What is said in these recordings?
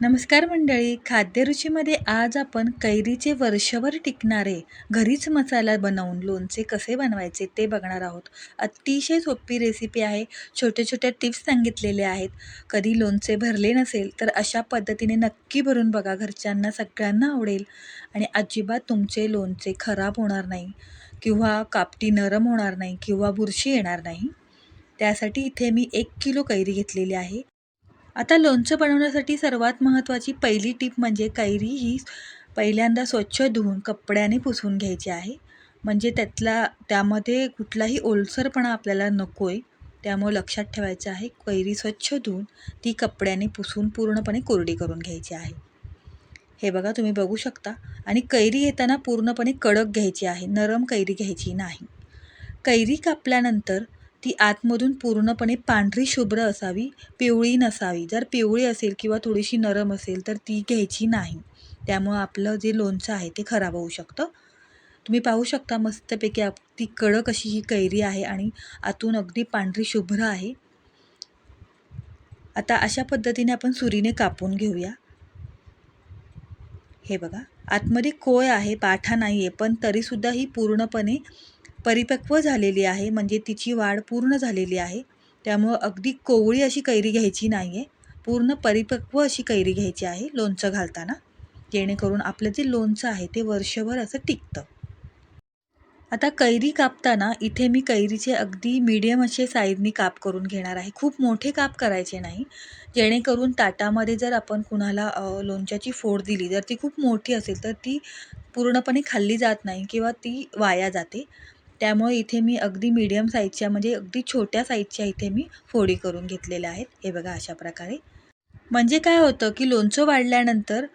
नमस्कार मंडळी खाद्यरुचीमध्ये आज आपण कैरीचे वर्षभर टिकणारे घरीच मसाला बनवून लोणचे कसे बनवायचे ते बघणार आहोत. अतिशय सोपी रेसिपी आहे. छोट्या छोट्या टिप्स सांगितलेले आहेत. कधी लोणचे भरले नसेल तर अशा पद्धतीने नक्की भरून बघा. घरच्यांना सगळ्यांना आवडेल. आणि अजिबात तुमचे लोणचे खराब होणार नाही. किंवा कापटी नरम होणार नाही किंवा बुरशी येणार नाही. त्यासाठी इथे मी एक किलो कैरी घेतलेली आहे. आता लोणचं बनवण्यासाठी सर्वात महत्त्वाची पहिली टीप म्हणजे कैरी ही पहिल्यांदा स्वच्छ धुवून कपड्याने पुसून घ्यायची आहे. म्हणजे त्यातला त्यामध्ये कुठलाही ओलसरपणा आपल्याला नको आहे त्यामुळे लक्षात ठेवायचं आहे कैरी स्वच्छ धुवून ती कपड्याने पुसून पूर्णपणे कोरडी करून घ्यायची आहे. हे बघा तुम्ही बघू शकता. आणि कैरी घेताना पूर्णपणे कडक घ्यायची आहे नरम कैरी घ्यायची नाही. कैरी कापल्यानंतर ती आतमधून पूर्णपणे पांढरी शुभ्र असावी पिवळी नसावी. जर पिवळी असेल किंवा थोडीशी नरम असेल तर ती घ्यायची नाही. त्यामुळं आपलं जे लोणचं आहे ते खराब होऊ शकतं. तुम्ही पाहू शकता मस्तपैकी आप ती कडक अशी ही कैरी आहे आणि आतून अगदी पांढरी शुभ्र आहे. आता अशा पद्धतीने आपण सुरीने कापून घेऊया. हे बघा आतमध्ये कोय आहे पाठा नाही आहे पण तरीसुद्धा ही पूर्णपणे परिपक्व झालेली आहे म्हणजे तिची वाढ पूर्ण झालेली आहे. त्यामुळं अगदी कोवळी अशी कैरी घ्यायची नाही आहे पूर्ण परिपक्व अशी कैरी घ्यायची आहे लोणचं घालताना. जेणेकरून आपलं जे लोणचं आहे ते वर्षभर असं टिकतं. आता कैरी कापताना इथे मी कैरीचे अगदी मीडियम असे साईजनी काप करून घेणार आहे. खूप मोठे काप करायचे नाही. जेणेकरून ताटामध्ये जर आपण कुणाला लोणच्याची फोड दिली जर ती खूप मोठी असेल तर ती पूर्णपणे खाल्ली जात नाही किंवा ती वाया जाते. त्यामुळे इथे मी अगदी मीडियम साईजच्या म्हणजे अगदी छोट्या साईजच्या इथे मी फोडी करून घेतलेल्या आहेत. हे बघा अशा प्रकारे. म्हणजे काय होतं की लोणचं वाढल्यानंतर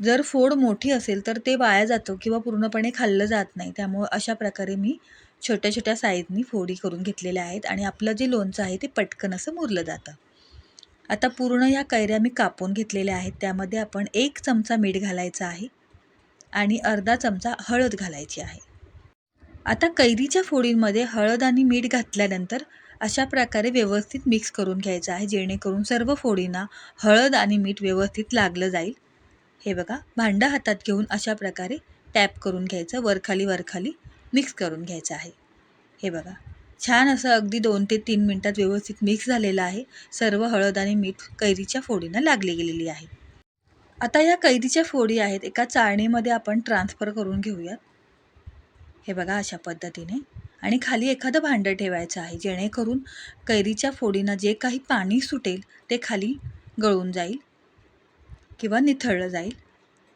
जर फोड मोठी असेल तर ते वाया जातं किंवा पूर्णपणे खाल्लं जात नाही. त्यामुळे अशा प्रकारे मी छोट्या छोट्या साईजनी फोडी करून घेतलेल्या आहेत आणि आपलं जे लोणचं आहे ते पटकन असं मुरलं जातं. आता पूर्ण या कैऱ्या मी कापून घेतलेल्या आहेत. त्यामध्ये आपण एक चमचा मीठ घालायचा आहे आणि अर्धा चमचा हळद घालायची आहे. आता कैरीच्या फोडींमध्ये हळद आणि मीठ घातल्यानंतर अशा प्रकारे व्यवस्थित मिक्स करून घ्यायचं आहे जेणेकरून सर्व फोडींना हळद आणि मीठ व्यवस्थित लागलं जाईल. हे बघा भांडं हातात घेऊन अशा प्रकारे टॅप करून घ्यायचं वरखाली वरखाली मिक्स करून घ्यायचं आहे. हे बघा छान असं अगदी दोन ते तीन मिनटात व्यवस्थित मिक्स झालेलं आहे. सर्व हळद आणि मीठ कैरीच्या फोडींना लागली गेलेली आहे. आता या कैरीच्या फोडी आहेत एका चाळणीमध्ये आपण ट्रान्सफर करून घेऊयात. हे बघा अशा पद्धतीने. आणि खाली एखादं भांडं ठेवायचं आहे जेणेकरून कैरीच्या फोडीनं जे काही पाणी सुटेल ते खाली गळून जाईल किंवा निथळलं जाईल.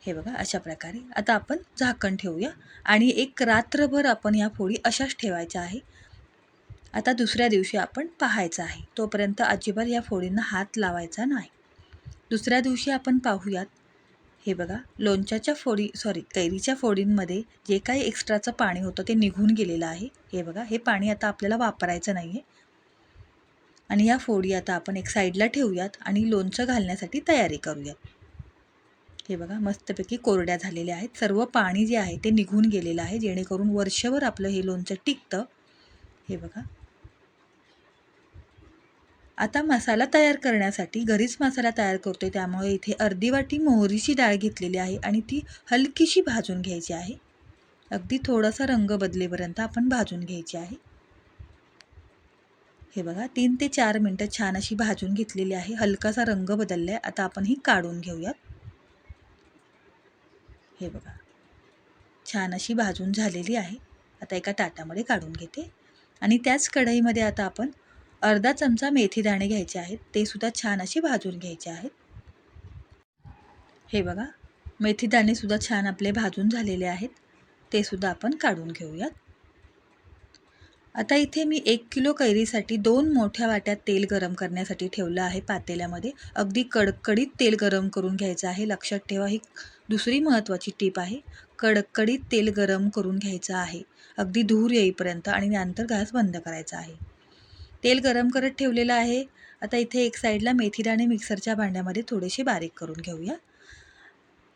हे बघा अशा प्रकारे. आता आपण झाकण ठेवूया. आणि एक रात्रभर आपण या फोडी अशाच ठेवायच्या आहे. आता दुसऱ्या दिवशी आपण पाहायचं आहे. तोपर्यंत अजिबात या फोडींना हात लावायचा नाही. दुसऱ्या दिवशी आपण पाहूयात हे बघा लोणच्याच्या फोडी सॉरी कैरीच्या फोडींमध्ये जे काही एक्स्ट्राचं पाणी होतं ते निघून गेलेलं आहे. हे बघा हे पाणी आता आपल्याला वापरायचं नाही आहे आणि या फोडी आता आपण एक साईडला ठेवूयात आणि लोणचं घालण्यासाठी तयारी करूयात. हे बघा मस्तपैकी कोरड्या झालेल्या आहेत. सर्व पाणी जे आहे ते निघून गेलेलं आहे जेणेकरून वर्षभर आपलं हे लोणचं टिकतं. हे बघा आता मसाला तयार करण्यासाठी घरीच मसाला तयार करतो आहे त्यामुळे इथे अर्धी वाटी मोहरीची डाळ घेतलेली आहे आणि ती हलकीशी भाजून घ्यायची आहे. अगदी थोडासा रंग बदलेपर्यंत आपण भाजून घ्यायची आहे. हे बघा तीन ते चार मिनटं छान अशी भाजून घेतलेली आहे. हलकासा रंग बदलला आहे आता आपण ही काढून घेऊयात. हे बघा छान अशी भाजून झालेली आहे. आता एका ताटामध्ये काढून घेते. आणि त्याच कढईमध्ये आता आपण अर्धा चमचा मेथी दाणे घ्यायचे आहेत. ते सुद्धा छान असे भाजून घ्यायचे आहेत. हे बघा मेथी दाणेसुद्धा छान आपले भाजून झालेले आहेत. ते सुद्धा आपण काढून घेऊयात. आता इथे मी एक किलो कैरीसाठी दोन मोठ्या वाट्यात तेल गरम करण्यासाठी ठेवलं आहे पातेल्यामध्ये. अगदी कडकडीत तेल गरम करून घ्यायचं आहे. लक्षात ठेवा ही दुसरी महत्त्वाची टीप आहे. कडकडीत तेल गरम करून घ्यायचं आहे. अगदी धूर येईपर्यंत आणि नंतर गॅस बंद करायचा आहे. तेल गरम करत ठेवलेलं आहे. आता इथे एक साईडला मेथीदाणे मिक्सरच्या भांड्यामध्ये थोडेसे बारीक करून घेऊया.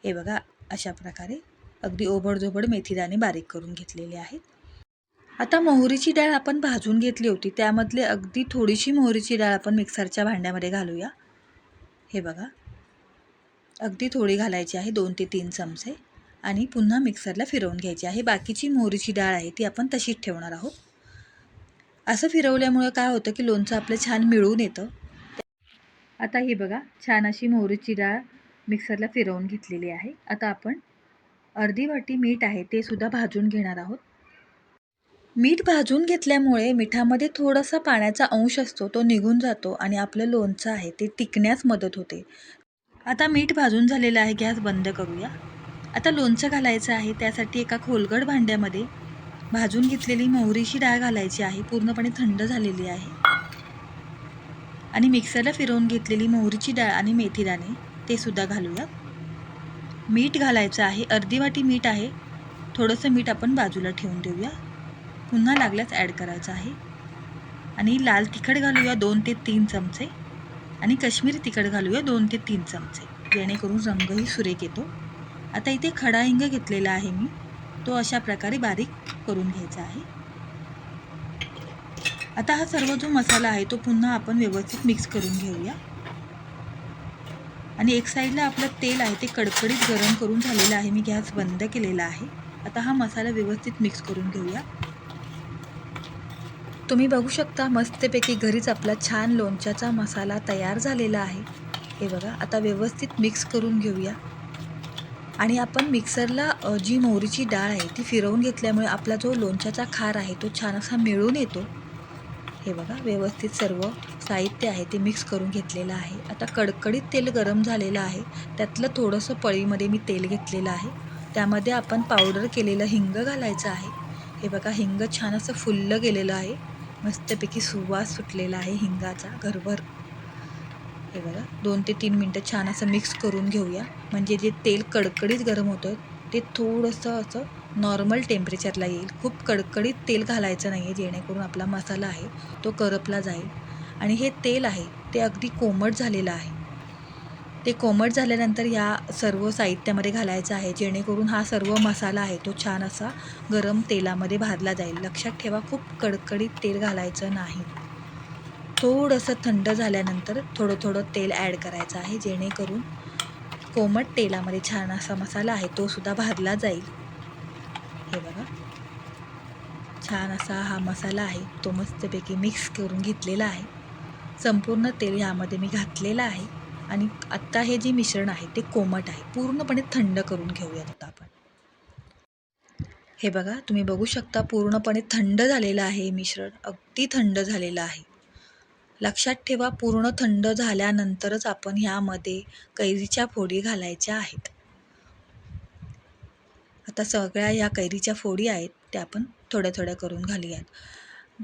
हे बघा अशा प्रकारे अगदी ओबडधोबड मेथीदाणे बारीक करून घेतलेले आहेत. आता मोहरीची डाळ आपण भाजून घेतली होती. त्यामधले अगदी थोडीशी मोहरीची डाळ आपण मिक्सरच्या भांड्यामध्ये घालूया. हे बघा अगदी थोडी घालायची आहे दोन ते तीन चमचे. आणि पुन्हा मिक्सरला फिरवून घ्यायची आहे. बाकीची मोहरीची डाळ आहे ती आपण तशीच ठेवणार आहोत. असं फिरवल्यामुळं काय होतं की लोणचं आपलं छान मिळून येतं. आता ही बघा छान अशी मोहरीची डाळ मिक्सरला फिरवून घेतलेली आहे. आता आपण अर्धी वाटी मीठ आहे ते सुद्धा भाजून घेणार आहोत. मीठ भाजून घेतल्यामुळे मिठामध्ये थोडासा पाण्याचा अंश असतो तो निघून जातो आणि आपलं लोणचं आहे ते टिकण्यास मदत होते. आता मीठ भाजून झालेलं आहे गॅस बंद करूया. आता लोणचं घालायचं आहे त्यासाठी एका खोलगड भांड्यामध्ये भाजून घेतलेली मोहरीची डाळ घालायची आहे. पूर्णपणे थंड झालेली आहे. आणि मिक्सरला फिरवून घेतलेली मोहरीची डाळ आणि मेथीदाणे ते सुद्धा घालूया. मीठ घालायचं आहे. अर्धी वाटी मीठ आहे. थोडंसं मीठ आपण बाजूला ठेवून देऊया. पुन्हा लागल्यास ॲड करायचं आहे. आणि लाल तिखट घालूया दोन ते तीन चमचे. आणि काश्मीरी तिखट घालूया दोन ते तीन चमचे. जेणेकरून रंगही सुरेख येतो. आता इथे खडा हिंग घेतलेला आहे मी. तो अशा प्रकारे बारीक करून घ्यायचा आहे. आता हा सर्व जो मसाला आहे तो पुन्हा आपण व्यवस्थित मिक्स करून घेऊया. आणि एक साईडला आपलं तेल आहे ते कडकडीत गरम करून झालेलं आहे. मी गॅस बंद केलेला आहे. आता हा मसाला व्यवस्थित मिक्स करून घेऊया. तुम्ही बघू शकता मस्तपैकी घरीच आपला छान लोणच्याचा मसाला तयार झालेला आहे. हे बघा आता व्यवस्थित मिक्स करून घेऊया. आणि आपण मिक्सरला जी मोहरीची डाळ आहे ती फिरवून घेतल्यामुळे आपला जो लोणच्याचा खार आहे तो छान असा मिळून येतो. हे बघा व्यवस्थित सर्व साहित्य आहे ते मिक्स करून घेतलेलं आहे. आता कडकडीत तेल गरम झालेलं आहे. त्यातलं थोडंसं पळीमध्ये मी तेल घेतलेलं आहे. त्यामध्ये आपण पावडर केलेलं हिंग घालायचं आहे. हे बघा हिंग छान असं फुललं गेलेलं आहे. मस्तपैकी सुवास सुटलेला आहे हिंगाचा घरभर. हे बघा दोन ते तीन मिनटं छान असं मिक्स करून घेऊया. म्हणजे जे तेल कडकडीत गरम होतं ते थोडंसं असं नॉर्मल टेम्परेचरला येईल. खूप कडकडीत तेल घालायचं नाही आहे जेणेकरून आपला मसाला आहे तो करपला जाईल. आणि हे तेल आहे ते अगदी कोमट झालेलं आहे. ते कोमट झाल्यानंतर या सर्व साहित्यामध्ये घालायचं आहे जेणेकरून हा सर्व मसाला आहे तो छान असा गरम तेलामध्ये भाजला जाईल. लक्षात ठेवा खूप कडकडीत तेल घालायचं नाही. थोडंसं थंड झाल्यानंतर थोडं थोडं तेल ॲड करायचं आहे जेणेकरून कोमट तेलामध्ये छान असा मसाला आहे तो सुद्धा भाजला जाईल. हे बघा. छान असा हा मसाला आहे तो मस्तपैकी मिक्स करून घेतलेला आहे. संपूर्ण तेल ह्यामध्ये मी घातलेलं आहे आणि आत्ता हे जे मिश्रण आहे ते कोमट आहे. पूर्णपणे थंड करून घेऊयात आता आपण. हे बघा तुम्ही बघू शकता पूर्णपणे थंड झालेलं आहे हे मिश्रण. अगदी थंड झालेलं आहे. लक्षात ठेवा पूर्ण थंड झाल्यानंतरच आपण ह्यामध्ये कैरीच्या फोडी घालायच्या आहेत. आता सगळ्या ह्या कैरीच्या फोडी आहेत त्या आपण थोड्या थोड्या करून घालूयात.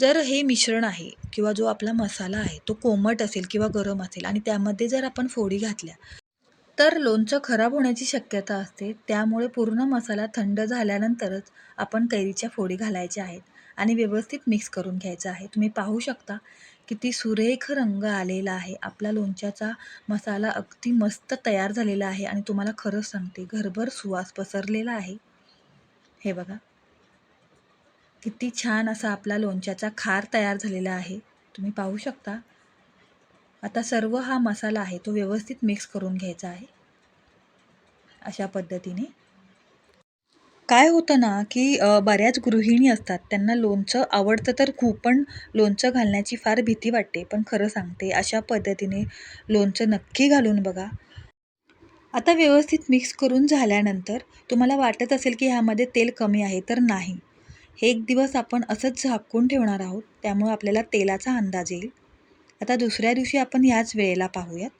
जर हे मिश्रण आहे किंवा जो आपला मसाला आहे तो कोमट असेल किंवा गरम असेल आणि त्यामध्ये जर आपण फोडी घातल्या तर लोणचं खराब होण्याची शक्यता असते. त्यामुळे पूर्ण मसाला थंड झाल्यानंतरच आपण कैरीच्या फोडी घालायच्या आहेत. आणि व्यवस्थित मिक्स करून घ्यायचं आहे. तुम्ही पाहू शकता किती सुरेख रंग आलेला आहे. आपला लोणच्याचा मसाला अगदी मस्त तयार झालेला आहे आणि तुम्हाला खरंच सांगते घरभर सुवास पसरलेला आहे. हे बघा. किती छान असा आपला लोणच्याचा खार तयार झालेला आहे. तुम्ही पाहू शकता. आता सर्व हा मसाला आहे तो व्यवस्थित मिक्स करून घ्यायचा आहे. अशा पद्धतीने. काय होतं ना की बऱ्याच गृहिणी असतात त्यांना लोणचं आवडतं तर खूप पण लोणचं घालण्याची फार भीती वाटते पण खरं सांगते अशा पद्धतीने लोणचं नक्की घालून बघा. आता व्यवस्थित मिक्स करून झाल्यानंतर तुम्हाला वाटत असेल की ह्यामध्ये तेल कमी आहे तर नाही. हे एक दिवस आपण असंच झाकून ठेवणार आहोत त्यामुळे आपल्याला तेलाचा अंदाज येईल. आता दुसऱ्या दिवशी आपण याच वेळेला पाहूयात.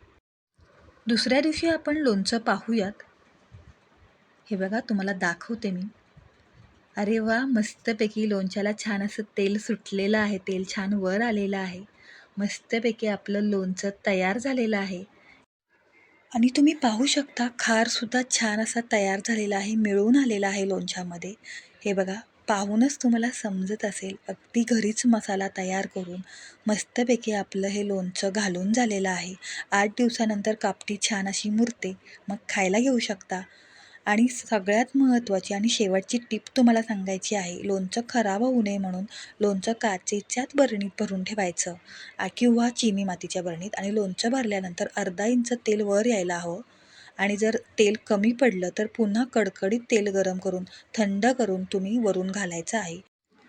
दुसऱ्या दिवशी आपण लोणचं पाहूयात हे बघा तुम्हाला दाखवते मी. अरे वा मस्तपैकी लोणच्याला छान असं तेल सुटलेलं आहे. तेल छान वर आलेलं आहे. मस्तपैकी आपलं लोणचं तयार झालेलं आहे. आणि तुम्ही पाहू शकता खारसुद्धा छान असा तयार झालेला आहे मिळून आलेला आहे लोणच्यामध्ये. हे बघा पाहूनच तुम्हाला समजत असेल. अगदी घरीच मसाला तयार करून मस्तपैकी आपलं हे लोणचं घालून झालेलं आहे. आठ दिवसानंतर कापटी छान अशी मुरते. मग खायला घेऊ शकता. आणि सगळ्यात महत्त्वाची आणि शेवटची टीप तुम्हाला सांगायची आहे लोणचं खराब होऊ नये म्हणून लोणचं काचेच्याच बरणीत भरून ठेवायचं. किंवा चिनी मातीच्या बरणीत आणि लोणचं भरल्यानंतर अर्धा इंच तेल वर यायला हवं. आणि जर तेल कमी पडलं तर पुन्हा कडकडीत तेल गरम करून थंड करून तुम्ही वरून घालायचं आहे.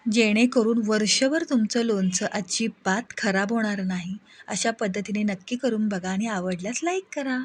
जेणेकरून वर्षभर तुमचं लोणचं अजिबात खराब होणार नाही. अशा पद्धतीने नक्की करून बघा आणि आवडल्यास लाईक करा.